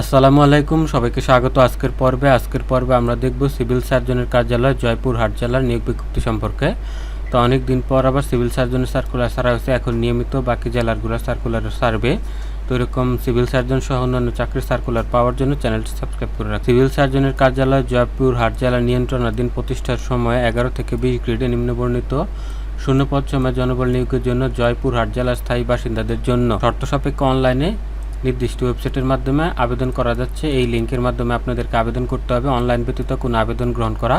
আসসালামু আলাইকুম, সবাইকে স্বাগত। আজকের পর্বে আজকের পর্বে আমরা দেখব সিভিল সার্জনের কার্যালয় জয়পুরহাট জেলার নিয়োগ বিজ্ঞপ্তি সম্পর্কে। তো অনেক দিন পর আবার সিভিল সার্জনের সার্কুলার ছাড়া হয়েছে, এখন নিয়মিত বাকি জেলারগুলো সার্কুলার সার্ভে তো এরকম সিভিল সার্জন সহ অন্যান্য চাকরির সার্কুলার পাওয়ার জন্য চ্যানেলটি সাবস্ক্রাইব করে রাখুন। সিভিল সার্জনের কার্যালয় জয়পুরহাট জেলার নিয়ন্ত্রণাধীন প্রতিষ্ঠার সময় এগারো থেকে বিশ গ্রেডে নিম্নবর্ণিত শূন্যপদ সময় জনবল নিয়োগের জন্য জয়পুরহাট জেলার স্থায়ী বাসিন্দাদের জন্য। শর্ত সাপেক্ষ অনলাইনে নির্দিষ্ট ওয়েবসাইটের মাধ্যমে আবেদন করা যাচ্ছে। এই লিঙ্কের মাধ্যমে আপনাদেরকে আবেদন করতে হবে। অনলাইন ব্যতীত কোনো আবেদন গ্রহণ করা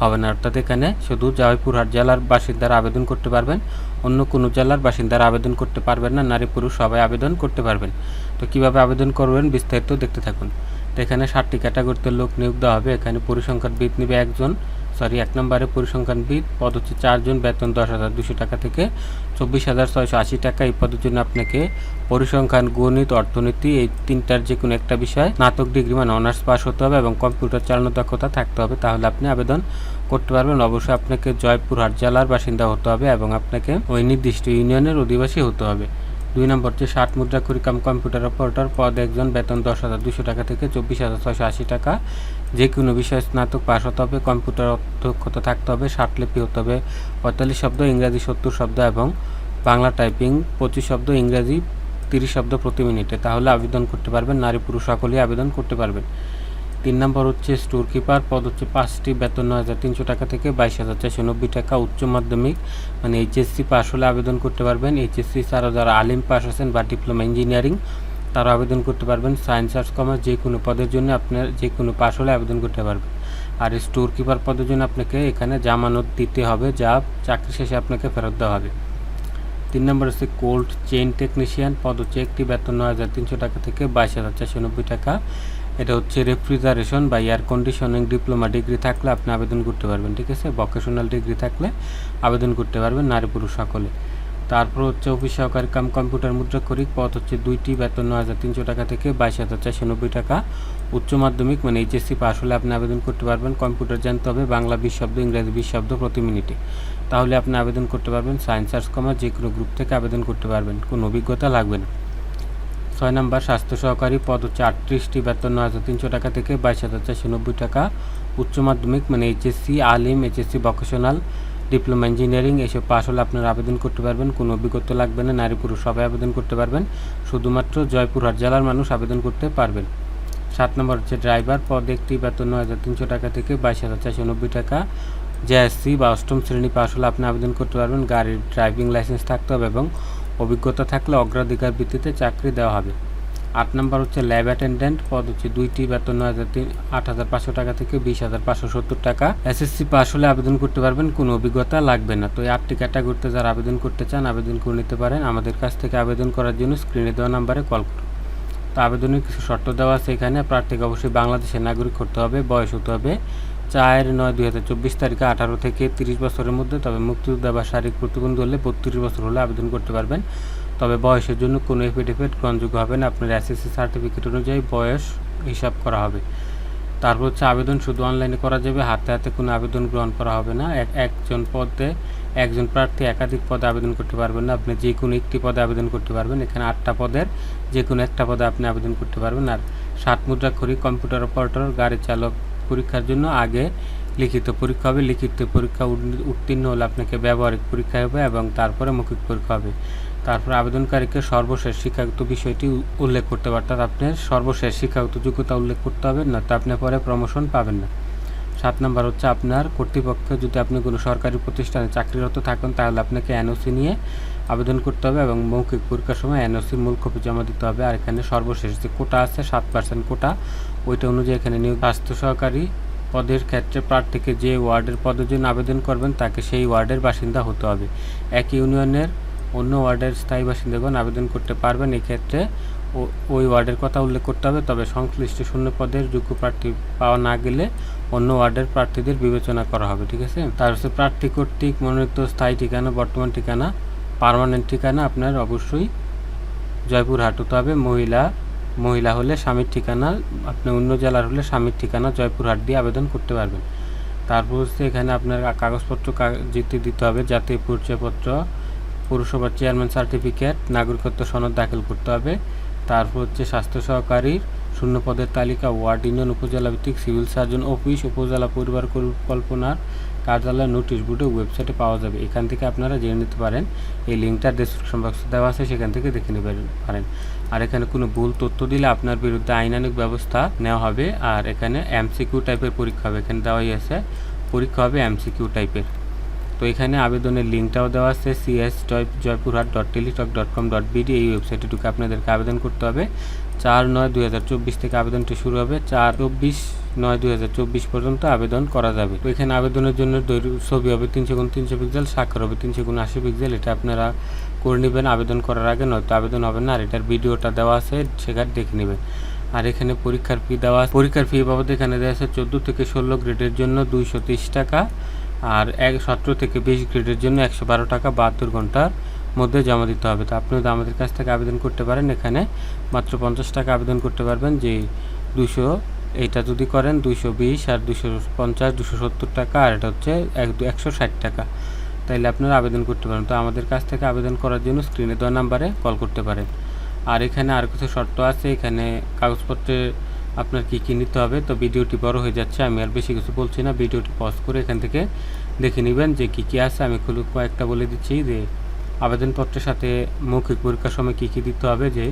হবে না। অর্থাৎ এখানে শুধু জয়পুরহাট জেলার বাসিন্দারা আবেদন করতে পারবেন। অন্য কোনো জেলার বাসিন্দারা আবেদন করতে পারবেন না। নারী পুরুষ সবাই আবেদন করতে পারবেন। তো কীভাবে আবেদন করবেন বিস্তারিত দেখতে থাকুন। এখানে ষাটটি ক্যাটাগরিতে লোক নিয়োগ দেওয়া হবে। এখানে পরিসংখ্যানবিদ নেবে একজন সরি এক নম্বরে পরিসংখ্যানবিদ পদ হচ্ছে চারজন, বেতন দশ হাজার দুশো টাকা থেকে চব্বিশ হাজার ছয়শো আশি টাকা। এই পদের জন্য আপনাকে পরিসংখ্যান, গণিত, অর্থনীতি এই তিনটার যে কোনো একটা বিষয়, স্নাতক ডিগ্রি মানে অনার্স পাস হতে হবে এবং কম্পিউটার চালানোর দক্ষতা থাকতে হবে। তাহলে আপনি আবেদন করতে পারবেন। অবশ্যই আপনাকে জয়পুরহাট জেলার বাসিন্দা হতে হবে এবং আপনাকে ওই নির্দিষ্ট ইউনিয়নের অধিবাসী হতে হবে। দুই নম্বর, যে ষাট মুদ্রা করিকাম কম্পিউটার অপারেটর, পদ একজন, বেতন দশ হাজার দুশো টাকা থেকে চব্বিশ হাজার ছয়শো আশি টাকা। যে কোনো বিষয়ে স্নাতক পাস হতে হবে, কম্পিউটার অধ্যক্ষতা থাকতে হবে, ষাট লিপি হতে হবে, পঁয়তাল্লিশ শব্দ ইংরাজি, সত্তর শব্দ এবং বাংলা টাইপিং, পঁচিশ শব্দ ইংরাজি, তিরিশ শব্দ প্রতি মিনিটে। তাহলে আবেদন করতে পারবেন, নারী পুরুষ সকলেই আবেদন করতে পারবেন। তিন নম্বর হচ্ছে স্টোর কিপার, পদ হচ্ছে পাঁচটি, বেতন নয় হাজার তিনশো টাকা থেকে বাইশ হাজার চারশো নব্বই টাকা উচ্চ মাধ্যমিক। মানে এইচএসসি পাস হলে আবেদন করতে পারবেন। এইচএসসি ছাড়াও যারা আলিম পাস আছেন বা ডিপ্লোমা ইঞ্জিনিয়ারিং, তারা আবেদন করতে পারবেন। সায়েন্স, আর্টস, কমার্স যে কোনো পদের জন্য আপনার যে কোনো পাস হলে আবেদন করতে পারবেন। আর স্টোর কিপার পদের জন্য আপনাকে এখানে জামানত দিতে হবে, যা চাকরি শেষে আপনাকে ফেরত দেওয়া হবে। তিন নম্বর হচ্ছে কোল্ড চেইন টেকনিশিয়ান, পদ হচ্ছে একটি, বেতন নয় হাজার তিনশো টাকা থেকে বাইশ হাজার চারশো নব্বই টাকা। এটা হচ্ছে রেফ্রিজারেশন বা এয়ার কন্ডিশনিং ডিপ্লোমা ডিগ্রি থাকলে আপনি আবেদন করতে পারবেন, ঠিক আছে? ভোকেশনাল ডিগ্রি থাকলে আবেদন করতে পারবেন নারী পুরুষ সকলে। তারপর হচ্ছে অফিস সহকারী কাম কম্পিউটার মুদ্রা মুদ্রাক্ষরিক পথ হচ্ছে দুইটি, বেতন নয় হাজার তিনশো টাকা থেকে বাইশ হাজার চারশো নব্বই টাকা। উচ্চ মাধ্যমিক মানে এইচএসসি পাস হলে আপনি আবেদন করতে পারবেন। কম্পিউটার জানতে হবে, বাংলা বিশ শব্দ, ইংরেজি বিশ শব্দ প্রতি মিনিটে। তাহলে আপনি আবেদন করতে পারবেন সায়েন্স আর্টস কমার্স যে কোনো গ্রুপ থেকে আবেদন করতে পারবেন। কোনো অভিজ্ঞতা লাগবে না। ছয় নম্বর স্বাস্থ্য সহকারী পদ হচ্ছে আটত্রিশটি, বেতন নয় হাজার তিনশো টাকা থেকে বাইশ হাজার চারশো নব্বই টাকা। উচ্চ মাধ্যমিক মানে এইচএসসি আলিম এইচএসসি ভোকেশনাল ডিপ্লোমা ইঞ্জিনিয়ারিং এসব পাস হলে আপনারা আবেদন করতে পারবেন। কোনো অভিজ্ঞতা লাগবে না, নারী পুরুষ সবাই আবেদন করতে পারবেন। শুধুমাত্র জয়পুরহাট জেলার মানুষ আবেদন করতে পারবেন। সাত নম্বর হচ্ছে ড্রাইভার পদ একটি, বেতন নয় হাজার তিনশো টাকা থেকে বাইশ হাজার চারশো নব্বই টাকা। জেএসসি বা অষ্টম শ্রেণি পাস হলে আপনি আবেদন করতে পারবেন। গাড়ির ড্রাইভিং লাইসেন্স থাকতে হবে এবং অভিজ্ঞতা থাকলে অগ্রাধিকার ভিত্তিতে চাকরি দেওয়া হবে। আট নম্বর হচ্ছে ল্যাব অ্যাটেন্ডেন্ট, পদ হচ্ছে দুইটি, বেতন নয় হাজার তিন, আট হাজার পাঁচশো টাকা থেকে বিশ হাজার পাঁচশো সত্তর টাকা। এসএসসি পাস হলে আবেদন করতে পারবেন, কোনো অভিজ্ঞতা লাগবে না। তো এই আটটি ক্যাটাগরিতে যারা আবেদন করতে চান, আবেদন করে নিতে পারেন। আমাদের কাছ থেকে আবেদন করার জন্য স্ক্রিনে দেওয়া নাম্বারে কল করুন। তো আবেদনের কিছু শর্ত দেওয়া আছে এখানে, প্রার্থীকে অবশ্যই বাংলাদেশের নাগরিক করতে হবে, বয়স হতে হবে। চার নয় দুই হাজার চব্বিশ তারিখে আঠারো থেকে তিরিশ বছরের মধ্যে, তবে মুক্তিযোদ্ধা বা শারীরিক প্রতিবন্ধী হলে বত্রিশ বছর হলে আবেদন করতে পারবেন। তবে বয়সের জন্য কোনো এফিডেভিট গ্রহণযোগ্য হবে না। আপনার এসএসসি সার্টিফিকেট অনুযায়ী বয়স হিসাব করা হবে। তারপর হচ্ছে আবেদন শুধু অনলাইনে করা যাবে, হাতে হাতে কোনো আবেদন গ্রহণ করা হবে না। এক, একজন পদে, একজন প্রার্থী একাধিক পদে আবেদন করতে পারবেন না। আপনি যে কোনো একটি পদে আবেদন করতে পারবেন। এখানে আটটা পদের যে কোনো একটা পদে আপনি আবেদন করতে পারবেন। আর সাত মুদ্রা খড়ি কম্পিউটার অপারেটর, গাড়ি চালক পরীক্ষার জন্য আগে লিখিত পরীক্ষা হবে। লিখিত পরীক্ষা উত্তীর্ণ- হলে আপনাকে ব্যবহারিক পরীক্ষা হবে এবং তারপরে মৌখিক পরীক্ষা হবে। তারপর আবেদনকারীকে সর্বশেষ শিক্ষাগত বিষয়টি উল্লেখ করতে হবে। অর্থাৎ সর্বশেষ শিক্ষাগত যোগ্যতা উল্লেখ করতে হবে না, তো আপনি পরে প্রমোশন পাবেন না। সাত নম্বর হচ্ছে আপনার কর্তৃপক্ষ যদি আপনি কোনো সরকারি প্রতিষ্ঠানে চাকরিরত থাকেন, তাহলে আপনাকে এনওসি নিয়ে আবেদন করতে হবে এবং মৌখিক পরীক্ষার সময় এনওসির মূল কপি জমা দিতে হবে। আর এখানে সর্বশেষ যে কোটা আছে, সাত পার্সেন্ট কোটা ওইটা অনুযায়ী এখানে নিয়োগ স্বাস্থ্য সহকারী পদের ক্ষেত্রে প্রার্থীকে যে ওয়ার্ডের পদের জন্য আবেদন করবেন, তাকে সেই ওয়ার্ডের বাসিন্দা হতে হবে। এক ইউনিয়নের অন্য ওয়ার্ডের স্থায়ী বাসিন্দাগণ আবেদন করতে পারবেন। এক্ষেত্রে ওই ওয়ার্ডের কথা উল্লেখ করতে হবে। তবে সংশ্লিষ্ট শূন্য পদের যোগ্য প্রার্থী পাওয়া না গেলে অন্য ওয়ার্ডের প্রার্থীদের বিবেচনা করা হবে, ঠিক আছে? তার হচ্ছে প্রার্থী কর্তৃক মনোনীত স্থায়ী ঠিকানা, বর্তমান ঠিকানা, পার্মানেন্ট ঠিকানা আপনার অবশ্যই জয়পুরহাট হতে হবে। মহিলা মহিলা হলে স্বামীর ঠিকানা, আপনি অন্য জেলার হলে স্বামীর ঠিকানা জয়পুরহাট দিয়ে আবেদন করতে পারবেন। তারপর হচ্ছে এখানে আপনার কাগজপত্র যেতে দিতে হবে, জাতীয় পরিচয়পত্র পৌরসভার চেয়ারম্যান সার্টিফিকেট, নাগরিকত্ব সনদ দাখিল করতে হবে। তারপর হচ্ছে স্বাস্থ্য সহকারীর শূন্য পদের তালিকা, ওয়ার্ড ইউনিয়ন, উপজেলা ভিত্তিক, সিভিল সার্জন, অফিস, উপজেলা পরিবার পরিকল্পনার কার্যালয় নোটিশ বোর্ডে ওয়েবসাইটে পাওয়া যাবে। এখান থেকে আপনারা জেনে নিতে পারেন, এই লিঙ্কটা ডেসক্রিপশন বক্সে দেওয়া আছে, সেখান থেকে দেখে নিতে পারেন। আর এখানে কোনো ভুল তথ্য দিলে আপনার বিরুদ্ধে আইনানুক ব্যবস্থা নেওয়া হবে, আর এখানে এমসিকিউ টাইপের পরীক্ষা হবে। এখানে দেওয়াই আছে, পরীক্ষা হবে এমসিকিউ টাইপের তো এখানে আবেদনের লিঙ্কটাও দেওয়া আছে CS Joypurhat dot Teletalk dot com dot BD এই ওয়েবসাইটে ঢুকে আপনাদেরকে আবেদন করতে হবে। চার নয় দুই থেকে আবেদনটি শুরু হবে, চার চব্বিশ নয় দুই হাজার চব্বিশ পর্যন্ত আবেদন করা যাবে। তো এখানে আবেদনের জন্য দৈর্ঘ্য, ছবি হবে তিনশো গুণ তিনশো পিক্সেল স্বাক্ষর হবে তিনশো গুণ আশি পিক্সেল এটা আপনারা করে নেবেন, আবেদন করার আগে, নয়তো আবেদন হবে না। আর এটার ভিডিওটা দেওয়া আছে, সেখানে দেখে নেবেন। আর এখানে পরীক্ষার ফি দেওয়া পরীক্ষার ফি বাবদ এখানে দেওয়া আছে চোদ্দ থেকে ষোলো গ্রেডের জন্য দুইশো টাকা আর এক, সতেরো থেকে বিশ গ্রেডের জন্য একশো বারো টাকা বাহাত্তর ঘণ্টার মধ্যে জমা দিতে হবে। তো আপনি আমাদের কাছ থেকে আবেদন করতে পারেন, এখানে মাত্র পঞ্চাশ টাকা আবেদন করতে পারবেন, যে দুশো এইটা যদি করেন দুশো বিশ আর দুশো পঞ্চাশ দুশো সত্তর টাকা, আর এটা হচ্ছে এক একশো ষাট টাকা। তাইলে আপনারা আবেদন করতে পারেন। তো আমাদের কাছ থেকে আবেদন করার জন্য স্ক্রিনে দেওয়া নাম্বারে কল করতে পারেন। আর এখানে আর কিছু শর্ত আছে। এখানে কাগজপত্রে আপনার কী কী নিতে হবে। তো ভিডিওটি বড় হয়ে যাচ্ছে। আমি আর বেশি কিছু বলছি না। ভিডিওটি পজ করে এখান থেকে দেখে নেবেন যে কী কী আছে। আমি খুব কয়েকটা বলে দিচ্ছি যে আবেদনপত্রের সাথে মৌখিক পরীক্ষার সময় কী কী দিতে হবে, যে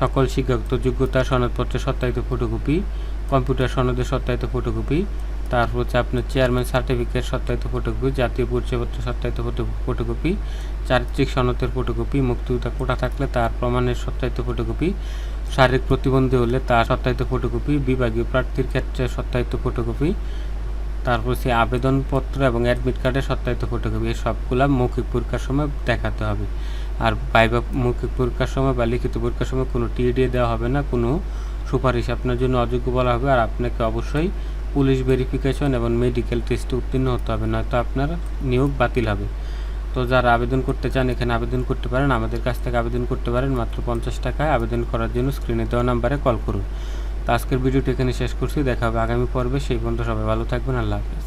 সকল শিক্ষাগত যোগ্যতা, সনদপত্রের সত্যায়িত ফটোকপি কম্পিউটার সনদের সত্যায়িত ফটোকপি তারপর হচ্ছে আপনার চেয়ারম্যান সার্টিফিকেট সত্যায়িত ফটোকপি জাতীয় পরিচয়পত্র সত্যায়িত ফটো ফটোকপি চারিত্রিক সনদের ফটোকপি মুক্তিযোদ্ধা কোটা থাকলে তার প্রমাণের সত্যায়িত ফটোকপি শারীরিক প্রতিবন্ধী হলে তার সত্যায়িত ফটোকপি বিভাগীয় প্রার্থীর ক্ষেত্রে সত্যায়িত ফটোকপি তারপর সে আবেদনপত্র এবং অ্যাডমিট কার্ডের সত্যায়িত ফটোকপি এই সবগুলা মৌখিক পরীক্ষার সময় দেখাতে হবে। আর বাইবা মৌখিক পরীক্ষার সময় বা লিখিত পরীক্ষার সময় কোনো টিএডিএ দেওয়া হবে না, কোনো সুপারিশ আপনার জন্য অযোগ্য বলা হবে আর আপনাকে অবশ্যই পুলিশ ভেরিফিকেশন এবং মেডিকেল টেস্টে উত্তীর্ণ হতে হবে, নয়তো আপনার নিয়োগ বাতিল হবে। তো যারা আবেদন করতে চান, এখানে আবেদন করতে পারেন, আমাদের কাছ থেকে আবেদন করতে পারেন, মাত্র পঞ্চাশ টাকায় আবেদন করার জন্য স্ক্রিনে দেওয়া নাম্বারে কল করুন। তো আজকের ভিডিওটি এখানে শেষ করছি, দেখা হবে আগামী পর্বে। সেই পর্যন্ত সবাই ভালো থাকবেন, আল্লাহ হাফেজ।